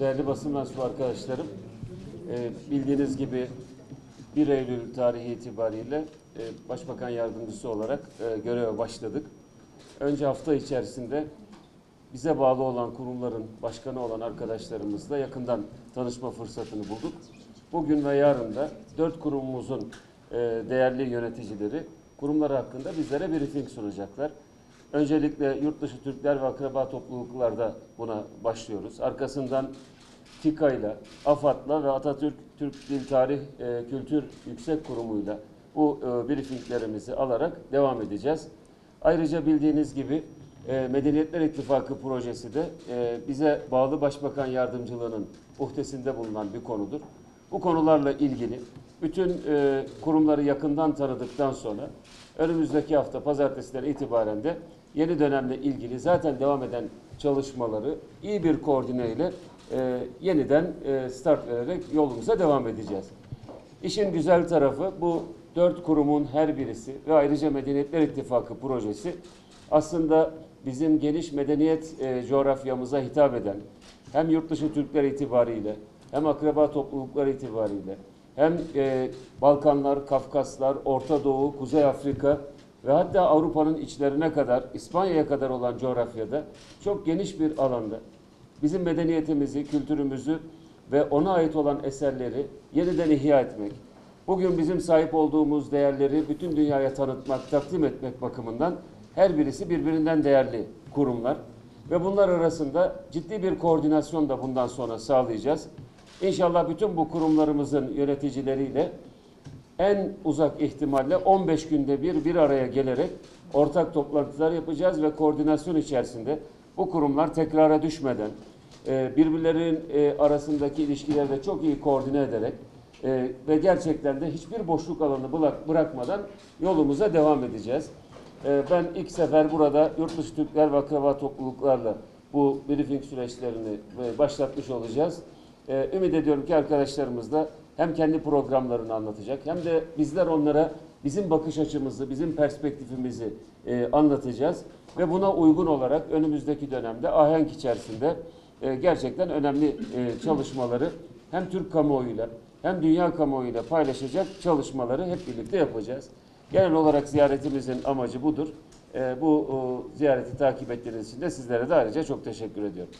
değerli basın mensubu arkadaşlarım. Ee, bildiğiniz gibi 1 Eylül tarihi itibariyle e, Başbakan Yardımcısı olarak e, göreve başladık. Önce hafta içerisinde bize bağlı olan kurumların başkanı olan arkadaşlarımızla yakından tanışma fırsatını bulduk. Bugün ve yarın da dört kurumumuzun e, değerli yöneticileri kurumları hakkında bizlere briefing sunacaklar. Öncelikle yurt dışı Türkler ve akraba topluluklarda buna başlıyoruz. Arkasından TİKA'yla, AFAD'la ve Atatürk Türk Dil Tarih e, Kültür Yüksek Kurumu'yla bu e, briefinglerimizi alarak devam edeceğiz. Ayrıca bildiğiniz gibi e, Medeniyetler İttifakı projesi de e, bize bağlı Başbakan Yardımcılığının uhdesinde bulunan bir konudur. Bu konularla ilgili bütün e, kurumları yakından tanıdıktan sonra önümüzdeki hafta pazartesiden itibaren de yeni dönemle ilgili zaten devam eden çalışmaları iyi bir koordine ile e, yeniden e, start vererek yolumuza devam edeceğiz. İşin güzel tarafı bu dört kurumun her birisi ve ayrıca Medeniyetler İttifakı projesi aslında bizim geniş medeniyet e, coğrafyamıza hitap eden hem yurt dışı Türkler itibariyle hem akraba toplulukları itibariyle hem e, Balkanlar, Kafkaslar, Orta Doğu, Kuzey Afrika ve hatta Avrupa'nın içlerine kadar, İspanya'ya kadar olan coğrafyada çok geniş bir alanda bizim medeniyetimizi, kültürümüzü ve ona ait olan eserleri yeniden ihya etmek, bugün bizim sahip olduğumuz değerleri bütün dünyaya tanıtmak, takdim etmek bakımından her birisi birbirinden değerli kurumlar ve bunlar arasında ciddi bir koordinasyon da bundan sonra sağlayacağız. İnşallah bütün bu kurumlarımızın yöneticileriyle en uzak ihtimalle 15 günde bir bir araya gelerek ortak toplantılar yapacağız ve koordinasyon içerisinde bu kurumlar tekrara düşmeden e, birbirlerinin e, arasındaki ilişkileri de çok iyi koordine ederek e, ve gerçekten de hiçbir boşluk alanı bırak- bırakmadan yolumuza devam edeceğiz. Ben ilk sefer burada yurt dışı Türkler ve akraba topluluklarla bu briefing süreçlerini başlatmış olacağız. Ee, Ümit ediyorum ki arkadaşlarımız da hem kendi programlarını anlatacak hem de bizler onlara bizim bakış açımızı, bizim perspektifimizi e, anlatacağız. Ve buna uygun olarak önümüzdeki dönemde ahenk içerisinde e, gerçekten önemli e, çalışmaları hem Türk kamuoyuyla hem dünya kamuoyuyla paylaşacak çalışmaları hep birlikte yapacağız. Genel olarak ziyaretimizin amacı budur. E, bu o, ziyareti takip ettiğiniz için de sizlere de ayrıca çok teşekkür ediyorum.